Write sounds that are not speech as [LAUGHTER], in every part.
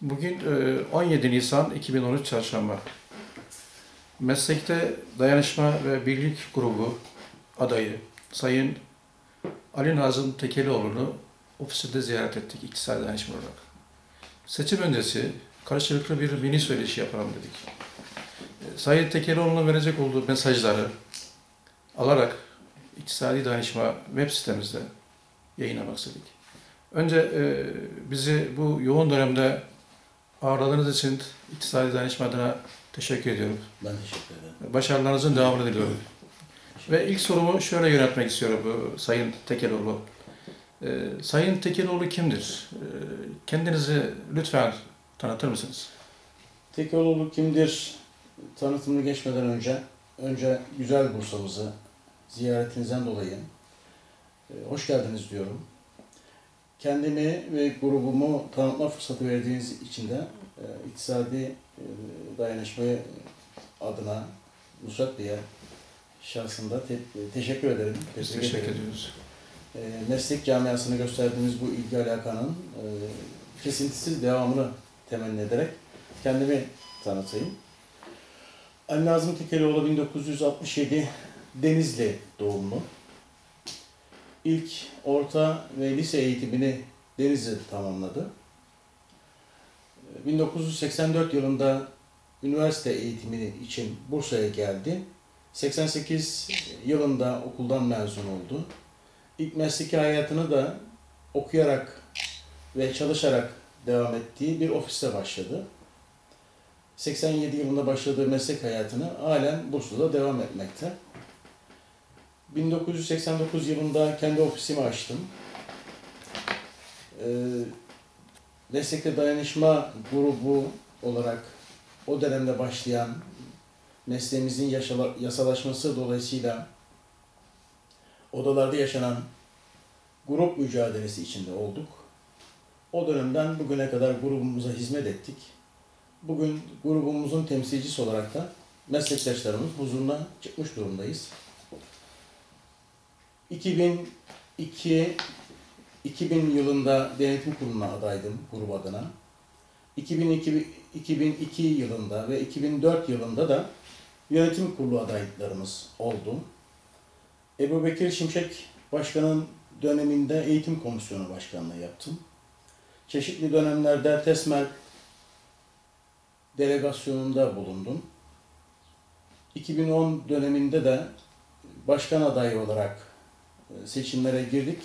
Bugün e, 17 Nisan 2013 Çarşamba. Meslekte Dayanışma ve Birlik Grubu adayı Sayın Ali Nazım Tekelioğlu'nu ofisinde ziyaret ettik iktisadi danışman olarak. Seçim öncesi karşılıklı bir mini söyleşi yapalım dedik. E, Sayın Tekelioğlu'na verecek olduğu mesajları alarak iktisadi danışma web sitemizde yayınlamak istedik. Önce e, bizi bu yoğun dönemde ağırladığınız için iktisadi danışma adına teşekkür ediyorum. Ben teşekkür ederim. Başarılarınızın devamını diliyorum. Ve ilk sorumu şöyle yönetmek istiyorum bu Sayın Tekeloğlu. Ee, Sayın Tekeloğlu kimdir? Ee, kendinizi lütfen tanıtır mısınız? Tekoğlu kimdir? Tanıtımını geçmeden önce, önce güzel Bursa'mızı ziyaretinizden dolayı e, hoş geldiniz diyorum. Kendimi ve grubumu tanıtma fırsatı verdiğiniz için de e, iktisadi e, dayanışma adına Nusrat Bey'e şahsında te- teşekkür ederim. Biz teşekkür ederim. ediyoruz. E, meslek camiasını gösterdiğimiz bu ilgi alakanın e, kesintisiz devamını temenni ederek kendimi tanıtayım. Ali Nazım Tekelioğlu 1967 Denizli doğumlu. İlk orta ve lise eğitimini Denizli tamamladı. E, 1984 yılında üniversite eğitimini için Bursa'ya geldi. 88 yılında okuldan mezun oldu. İlk mesleki hayatını da okuyarak ve çalışarak devam ettiği bir ofiste başladı. 87 yılında başladığı meslek hayatını halen Bursa'da devam etmekte. 1989 yılında kendi ofisimi açtım. Ee, Meslekte Dayanışma Grubu olarak o dönemde başlayan mesleğimizin yasalaşması dolayısıyla odalarda yaşanan grup mücadelesi içinde olduk. O dönemden bugüne kadar grubumuza hizmet ettik. Bugün grubumuzun temsilcisi olarak da meslektaşlarımız huzuruna çıkmış durumdayız. 2002 2000 yılında denetim kuruluna adaydım grup adına. 2002, 2002 yılında ve 2004 yılında da yönetim kurulu adaylarımız oldu. Ebu Bekir Şimşek Başkan'ın döneminde eğitim komisyonu başkanlığı yaptım. Çeşitli dönemlerde TESMEL delegasyonunda bulundum. 2010 döneminde de başkan adayı olarak seçimlere girdik.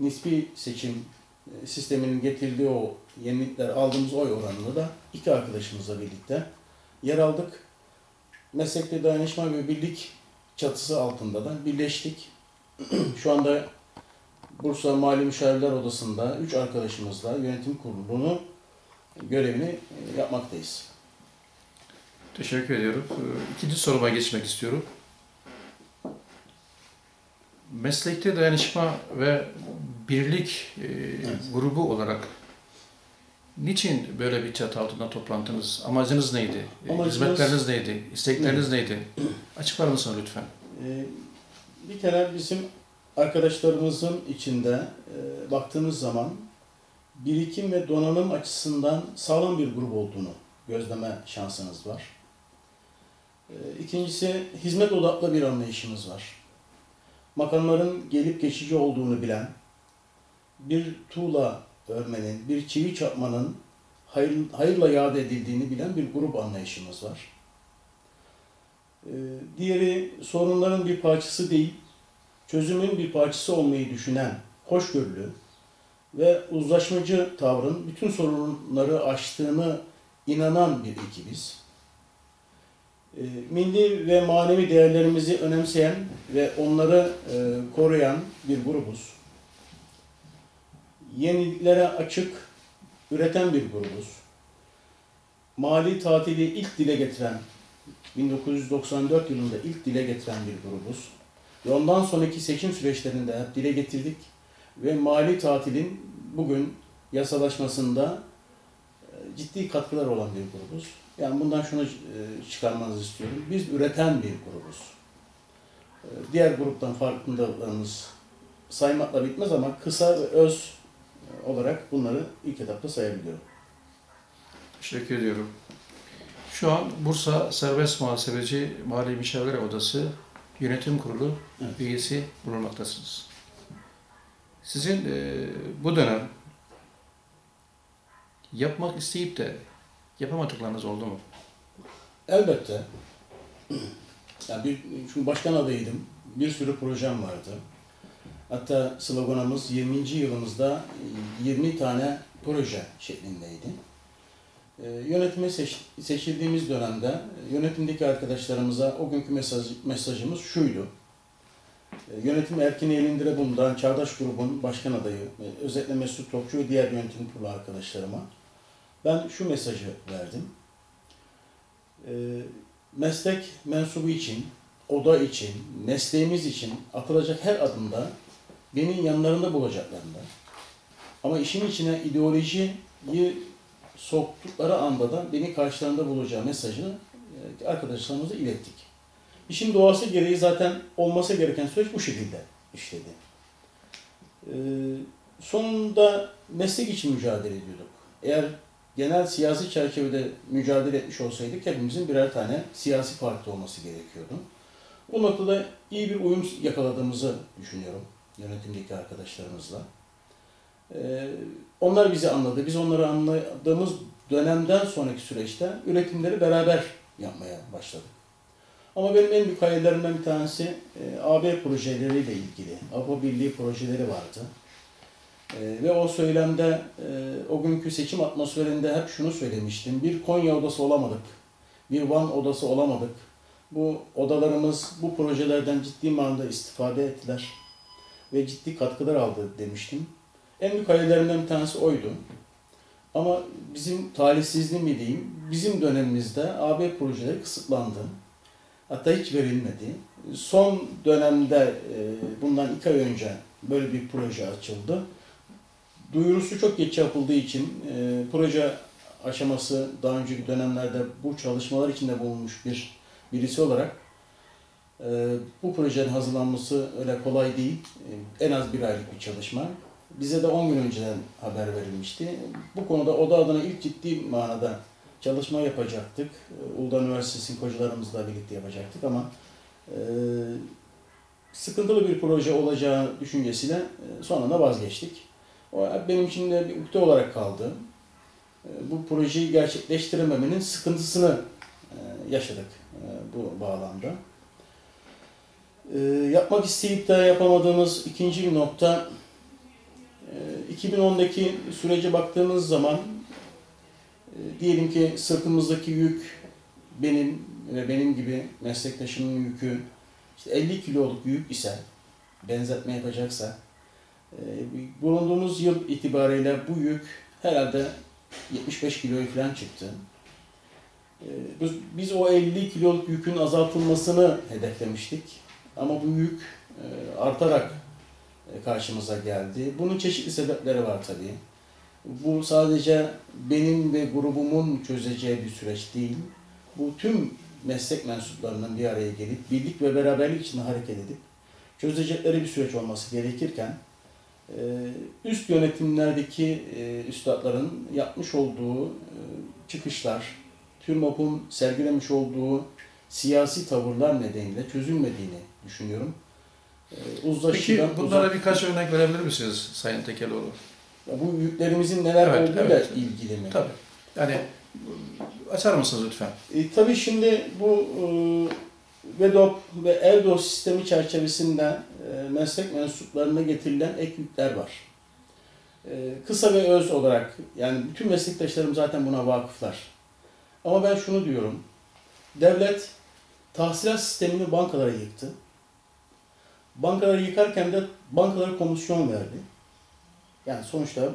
Nispi seçim e, sisteminin getirdiği o yenilikler aldığımız oy oranını da iki arkadaşımızla birlikte yer aldık. Meslekte dayanışma ve birlik çatısı altında da birleştik. [CLEARS THROAT] Şu anda Bursa Mali Müşavirler Odası'nda üç arkadaşımızla yönetim kurulunu görevini e, yapmaktayız. Teşekkür ediyorum. Ee, İkinci soruma geçmek istiyorum. Meslekte dayanışma ve birlik e, grubu olarak niçin böyle bir çatı altında toplantınız? Amacınız neydi? E, Amacımız- Hizmetleriniz neydi? İstekleriniz neydi? Açıklar mısınız lütfen? Ee, Bir kere bizim arkadaşlarımızın içinde e, baktığımız zaman birikim ve donanım açısından sağlam bir grup olduğunu gözleme şansınız var. Ee, İkincisi hizmet odaklı bir anlayışımız var. Makamların gelip geçici olduğunu bilen, bir tuğla örmenin, bir çivi çakmanın hayır, hayırla yad edildiğini bilen bir grup anlayışımız var. Ee, Diğeri sorunların bir parçası değil, çözümün bir parçası olmayı düşünen, hoşgörülü ve uzlaşmacı tavrın bütün sorunları aştığını inanan bir ekibiz. Ee, Milli ve manevi değerlerimizi önemseyen ve onları e, koruyan bir grubuz. Yeniliklere açık, üreten bir grubuz. Mali tatili ilk dile getiren 1994 yılında ilk dile getiren bir grubuz. Ve ondan sonraki seçim süreçlerinde hep dile getirdik. Ve mali tatilin bugün yasalaşmasında e, ciddi katkılar olan bir grubuz. Yani bundan şunu e, çıkarmanızı istiyorum. Biz üreten bir grubuz. E, Diğer gruptan farkındalarımız saymakla bitmez ama kısa ve öz e, olarak bunları ilk etapta sayabiliyorum. Teşekkür ediyorum. Şu an Bursa Serbest Muhasebeci Mali Müşavirler Odası Yönetim Kurulu Evet. üyesi bulunmaktasınız. Sizin e, bu dönem yapmak isteyip de yapamadıklarınız oldu mu? Elbette. Yani bir, çünkü başkan adayıydım. Bir sürü projem vardı. Hatta sloganımız 20. yılımızda 20 tane proje şeklindeydi. Ee, yönetime seç- seçildiğimiz dönemde e, yönetimdeki arkadaşlarımıza o günkü mesaj, mesajımız şuydu. Ee, yönetim erkin elindire bundan Çağdaş Grubun başkan adayı, e, özellikle Mesut Topçu ve diğer yönetim kurulu arkadaşlarıma ben şu mesajı verdim. Ee, meslek mensubu için, oda için, mesleğimiz için atılacak her adımda beni yanlarında bulacaklarında. Ama işin içine ideolojiyi soktukları anda da beni karşılarında bulacağı mesajını e, arkadaşlarımıza ilettik. İşin doğası gereği zaten olması gereken süreç bu şekilde işledi. Ee, sonunda meslek için mücadele ediyorduk. Eğer genel siyasi çerçevede mücadele etmiş olsaydık hepimizin birer tane siyasi parti olması gerekiyordu. Bu noktada iyi bir uyum yakaladığımızı düşünüyorum yönetimdeki arkadaşlarımızla. Ee, onlar bizi anladı. Biz onları anladığımız dönemden sonraki süreçte üretimleri beraber yapmaya başladık. Ama benim en büyük hayallerimden bir tanesi e, AB projeleriyle ilgili. Avrupa Birliği projeleri vardı. E, ve o söylemde, e, o günkü seçim atmosferinde hep şunu söylemiştim. Bir Konya odası olamadık. Bir Van odası olamadık. Bu odalarımız bu projelerden ciddi manada istifade ettiler. Ve ciddi katkılar aldı demiştim. En büyük hayallerimden bir tanesi oydu. Ama bizim talihsizliğim mi diyeyim, bizim dönemimizde AB projeleri kısıtlandı. Hatta hiç verilmedi. Son dönemde, e, bundan iki ay önce böyle bir proje açıldı. Duyurusu çok geç yapıldığı için e, proje aşaması daha önceki dönemlerde bu çalışmalar içinde bulunmuş bir birisi olarak e, bu projenin hazırlanması öyle kolay değil. E, en az bir aylık bir çalışma. Bize de 10 gün önceden haber verilmişti. Bu konuda oda adına ilk ciddi manada çalışma yapacaktık. E, Uludağ Üniversitesi'nin hocalarımızla birlikte yapacaktık ama e, sıkıntılı bir proje olacağı düşüncesiyle e, sonunda vazgeçtik. O benim için de bir ukde olarak kaldı. E, bu projeyi gerçekleştirememenin sıkıntısını e, yaşadık e, bu bağlamda. Yapmak isteyip de yapamadığımız ikinci bir nokta, e, 2010'daki sürece baktığımız zaman diyelim ki sırtımızdaki yük benim ve benim gibi meslektaşımın yükü işte 50 kiloluk yük ise benzetme yapacaksa bulunduğumuz yıl itibariyle bu yük herhalde 75 kiloya falan çıktı. E, biz, o 50 kiloluk yükün azaltılmasını hedeflemiştik. Ama bu yük e, artarak e, karşımıza geldi. Bunun çeşitli sebepleri var tabii. Bu sadece benim ve grubumun çözeceği bir süreç değil. Bu tüm meslek mensuplarının bir araya gelip birlik ve beraberlik içinde hareket edip çözecekleri bir süreç olması gerekirken üst yönetimlerdeki e, üstadların yapmış olduğu e, çıkışlar, TÜRMOP'un sergilemiş olduğu siyasi tavırlar nedeniyle çözülmediğini düşünüyorum. E, Peki Uzlaşıdan bunlara uzak- birkaç örnek verebilir misiniz Sayın Tekeloğlu? Bu yüklerimizin neler Evet, olduğuyla evet. ilgili mi? Tabii. Yani açar mısınız lütfen? E, tabii şimdi bu e, VEDOP ve ELDO sistemi çerçevesinde meslek mensuplarına getirilen ek yükler var. E, kısa ve öz olarak yani bütün meslektaşlarım zaten buna vakıflar. Ama ben şunu diyorum. Devlet tahsilat sistemini bankalara yıktı. Bankaları yıkarken de bankalara komisyon verdi. Yani sonuçta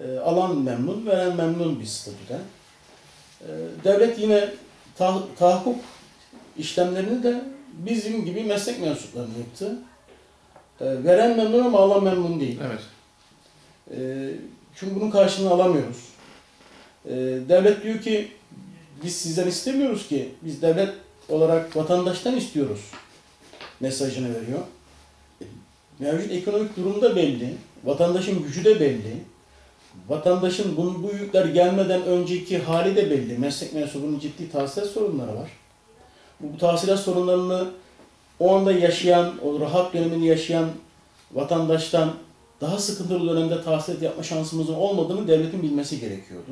e, alan memnun, veren memnun bir statüde. E, devlet yine ta, tahakkuk işlemlerini de bizim gibi meslek mensuplarını yaptı. E, veren memnun ama alan memnun değil. Evet. E, çünkü bunun karşılığını alamıyoruz. E, devlet diyor ki biz sizden istemiyoruz ki, biz devlet olarak vatandaştan istiyoruz mesajını veriyor. E, Mevcut ekonomik durum da belli, vatandaşın gücü de belli. Vatandaşın bu, bu yükler gelmeden önceki hali de belli. Meslek mensubunun ciddi tahsilat sorunları var. Bu, bu tahsilat sorunlarını o anda yaşayan, o rahat dönemini yaşayan vatandaştan daha sıkıntılı dönemde tahsilat yapma şansımızın olmadığını devletin bilmesi gerekiyordu.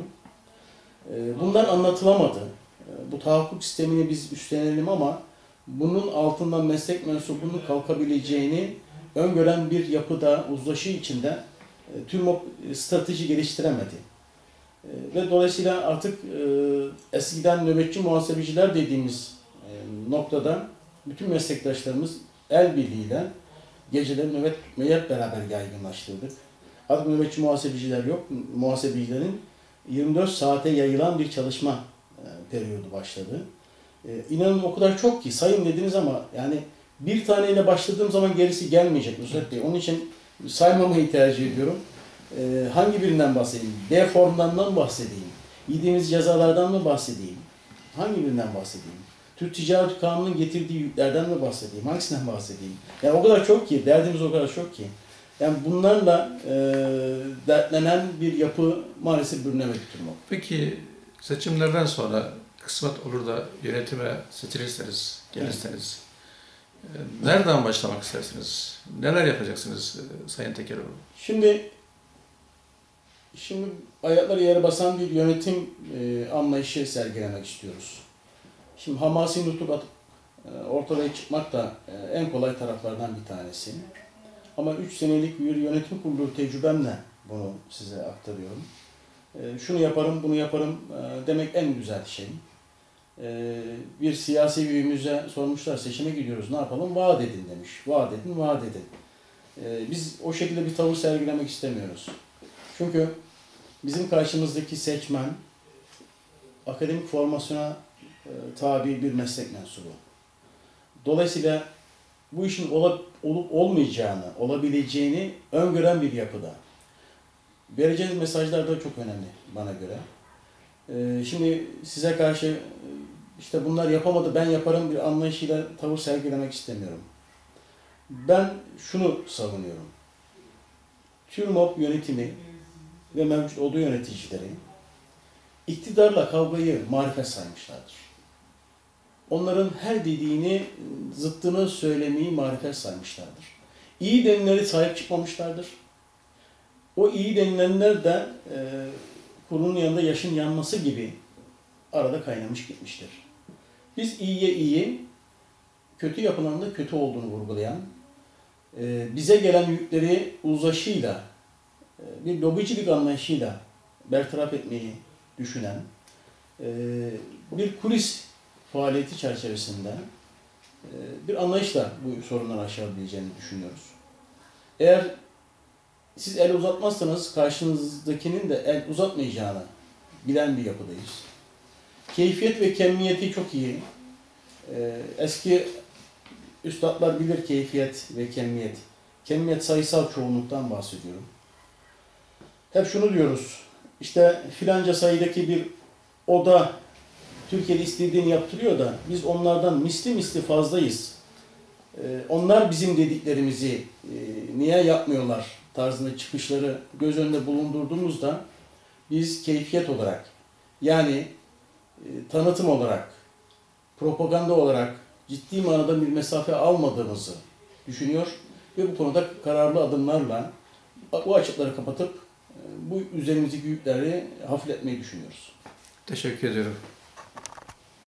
Ee, Bunlar anlatılamadı. Ee, Bu tahakkuk sistemini biz üstlenelim ama bunun altından meslek mensubunun kalkabileceğini öngören bir yapıda, uzlaşı içinde e, TÜRMOP strateji geliştiremedi. E, Ve dolayısıyla artık e, eskiden nöbetçi muhasebeciler dediğimiz e, noktada bütün meslektaşlarımız el birliğiyle geceleri nöbet hep beraber yaygınlaştırdık. Artık nöbetçi muhasebeciler yok. Muhasebecilerin 24 saate yayılan bir çalışma e, periyodu başladı. E, inanın o kadar çok ki sayın dediniz ama yani bir taneyle başladığım zaman gerisi gelmeyecek Nusret Bey. Onun için saymamayı tercih ediyorum. E, hangi birinden bahsedeyim? D formdan mı bahsedeyim? Yediğimiz cezalardan mı bahsedeyim? Hangi birinden bahsedeyim? Türk Ticaret Kanunu'nun getirdiği yüklerden mi bahsedeyim? Hangisinden bahsedeyim? Yani o kadar çok ki, derdimiz o kadar çok ki. Yani bunlarla e, dertlenen bir yapı maalesef bürünemedi TÜRMOP. Peki seçimlerden sonra kısmet olur da yönetime seçilirseniz, gelirseniz e, nereden başlamak istersiniz? Neler yapacaksınız e, Sayın Tekeroğlu? Şimdi şimdi ayakları yere basan bir yönetim e, anlayışı sergilemek istiyoruz. Şimdi hamasi nutuk atıp e, ortaya çıkmak da e, en kolay taraflardan bir tanesi. Ama 3 senelik bir yönetim kurulu tecrübemle bunu size aktarıyorum. E, şunu yaparım, bunu yaparım demek en güzel şey. Bir siyasi büyüğümüze sormuşlar seçime gidiyoruz ne yapalım? Vaat edin demiş. Vaat edin, vaat edin. Biz o şekilde bir tavır sergilemek istemiyoruz. Çünkü bizim karşımızdaki seçmen akademik formasyona e, tabi bir meslek mensubu. Dolayısıyla bu işin ola- olup olmayacağını, olabileceğini öngören bir yapıda. Vereceğiniz mesajlar da çok önemli bana göre. E, şimdi size karşı e, işte bunlar yapamadı ben yaparım bir anlayışıyla tavır sergilemek istemiyorum. Ben şunu savunuyorum. TÜRMOP yönetimi ve mevcut olduğu yöneticileri iktidarla kavgayı marifet saymışlardır. Onların her dediğini, zıttını söylemeyi marifet saymışlardır. İyi denileri sahip çıkmamışlardır. O iyi denilenler de e, kurunun yanında yaşın yanması gibi arada kaynamış gitmiştir. Biz iyiye iyi, kötü yapılanın da kötü olduğunu vurgulayan, e, bize gelen yükleri uzlaşıyla, e, bir lobicilik anlayışıyla bertaraf etmeyi düşünen e, bir kulis faaliyeti çerçevesinde e, bir anlayışla bu sorunları aşabileceğini düşünüyoruz. Eğer siz el uzatmazsanız karşınızdakinin de el uzatmayacağını bilen bir yapıdayız. Keyfiyet ve kemiyeti çok iyi. E, Eski üstadlar bilir keyfiyet ve kemiyet. Kemiyet sayısal çoğunluktan bahsediyorum. Hep şunu diyoruz. İşte filanca sayıdaki bir oda Türkiye'de istediğini yaptırıyor da biz onlardan misli misli fazlayız. Ee, onlar bizim dediklerimizi e, niye yapmıyorlar tarzında çıkışları göz önünde bulundurduğumuzda biz keyfiyet olarak yani e, tanıtım olarak, propaganda olarak ciddi manada bir mesafe almadığımızı düşünüyor ve bu konuda kararlı adımlarla bu açıkları kapatıp e, bu üzerimizdeki yükleri hafifletmeyi düşünüyoruz. Teşekkür ediyorum.